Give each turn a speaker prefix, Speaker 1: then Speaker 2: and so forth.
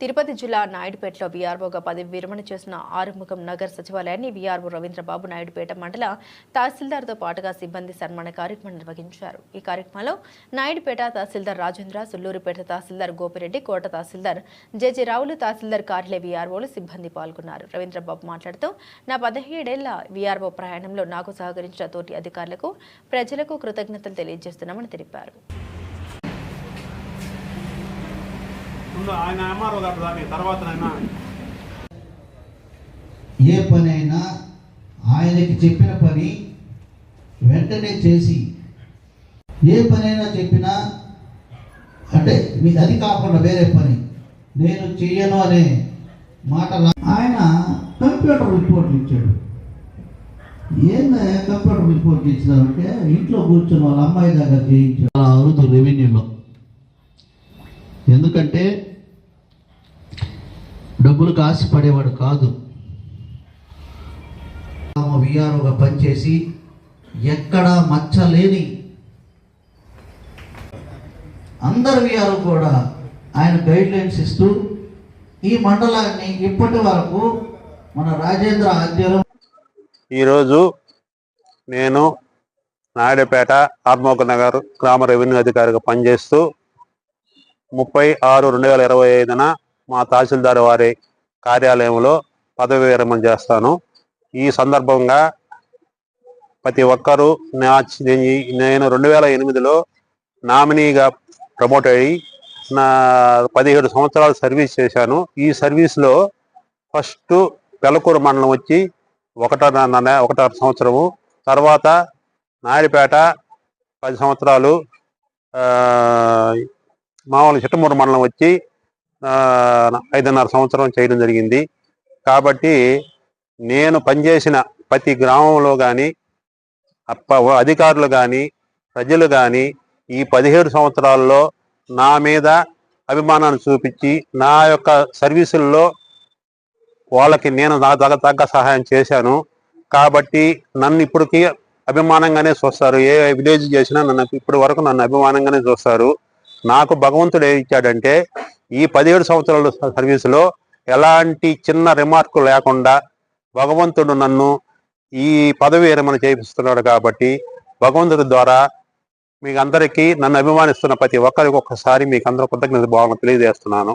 Speaker 1: తిరుపతి జిల్లా నాయుడుపేటలో వీఆర్ఓగా పదవి విరమణ చేసిన ఆరుముఖం నగర్ సచివాలయాన్ని వీఆర్ఓ రవీంద్రబాబు నాయుడుపేట మండల తహసీల్దార్తో పాటుగా సిబ్బంది సన్మాన కార్యక్రమం నిర్వహించారు. ఈ కార్యక్రమంలో నాయుడుపేట తహసీల్దార్ రాజేంద్ర సుల్లూరుపేట తహసీల్దార్ గోపిరెడ్డి కోట తహసీల్దార్ జెజె రావులు తహసీల్దార్ కార్యాలయ వీఆర్ఓలు సిబ్బంది పాల్గొన్నారు. రవీంద్రబాబు మాట్లాడుతూ నా పదిహేడేళ్ళ వీఆర్ఓ ప్రయాణంలో నాకు సహకరించిన తోటి అధికారులకు ప్రజలకు కృతజ్ఞతలు తెలియజేస్తున్నామని తెలిపారు.
Speaker 2: ముందు ఆయన ఎంఆర్ఓ గారు దాని తర్వాత ఆయన.
Speaker 3: ఏ పని అయినా ఆయనకి చెప్పిన పని వెంటనే చేసి ఏ పనైనా చెప్పినా అంటే మీ అది కాకుండా వేరే పని నేను చెయ్యను అనే మాట ఆయన కంప్యూటర్ రిపోర్ట్లు ఇచ్చాడు. ఏందా కంప్యూటర్ రిపోర్ట్ ఇచ్చినారంటే ఇంట్లో కూర్చొని వాళ్ళ అమ్మాయి దగ్గర చేయించాడు అలా అరుదు రెవెన్యూలో. డబ్బులకు ఆశపడేవాడు కాదు. విఆర్ఓగా పనిచేసి ఎక్కడా మచ్చలేని అందరు విఆర్ఓ కూడా ఆయన గైడ్ లైన్స్ ఇస్తూ ఈ మండలాన్ని ఇప్పటి వరకు మన రాజేంద్ర ఆధ్వర్యం
Speaker 2: ఈరోజు నేను నాయుడుపేట ఆత్మోక నగర్ గ్రామ రెవెన్యూ అధికారిగా పనిచేస్తూ ముప్పై ఆరు రెండు వేల ఇరవై ఐదున మా తహసీల్దార్ వారి కార్యాలయంలో పదవి విరమణ చేస్తాను. ఈ సందర్భంగా ప్రతి ఒక్కరూ నా నేను రెండు వేల ఎనిమిదిలో నామినీగా ప్రమోట్ అయ్యి నా పదిహేడు సంవత్సరాలు సర్వీస్ చేశాను. ఈ సర్వీస్లో ఫస్ట్ పెలకూరు మండలం వచ్చి ఒకటన్న నెల- సంవత్సరము తర్వాత నాయుడుపేట పది సంవత్సరాలు మామూలు చిట్టమూరు మండలం వచ్చి ఐదున్నర సంవత్సరం చేయడం జరిగింది. కాబట్టి నేను పనిచేసిన ప్రతి గ్రామంలో కానీ అప్ప అధికారులు కానీ ప్రజలు కానీ ఈ పదిహేడు సంవత్సరాల్లో నా మీద అభిమానాన్ని చూపించి నా యొక్క సర్వీసుల్లో వాళ్ళకి నేను నా తగ్గ తగ్గ సహాయం చేశాను. కాబట్టి నన్ను ఇప్పటికీ అభిమానంగానే చూస్తారు. ఏ విలేజ్ చేసినా నన్ను ఇప్పటి వరకు నన్ను అభిమానంగానే చూస్తారు. నాకు భగవంతుడు ఏం ఇచ్చాడంటే ఈ పదిహేడు సంవత్సరాల సర్వీసులో ఎలాంటి చిన్న రిమార్క్ లేకుండా భగవంతుడు నన్ను ఈ పదవి విరమణ చేపిస్తున్నాడు కాబట్టి భగవంతుడి ద్వారా మీకు అందరికీ నన్ను అభిమానిస్తున్న ప్రతి ఒక్కరికి ఒక్కసారి మీకు అందరూ కృతజ్ఞత భావన తెలియజేస్తున్నాను.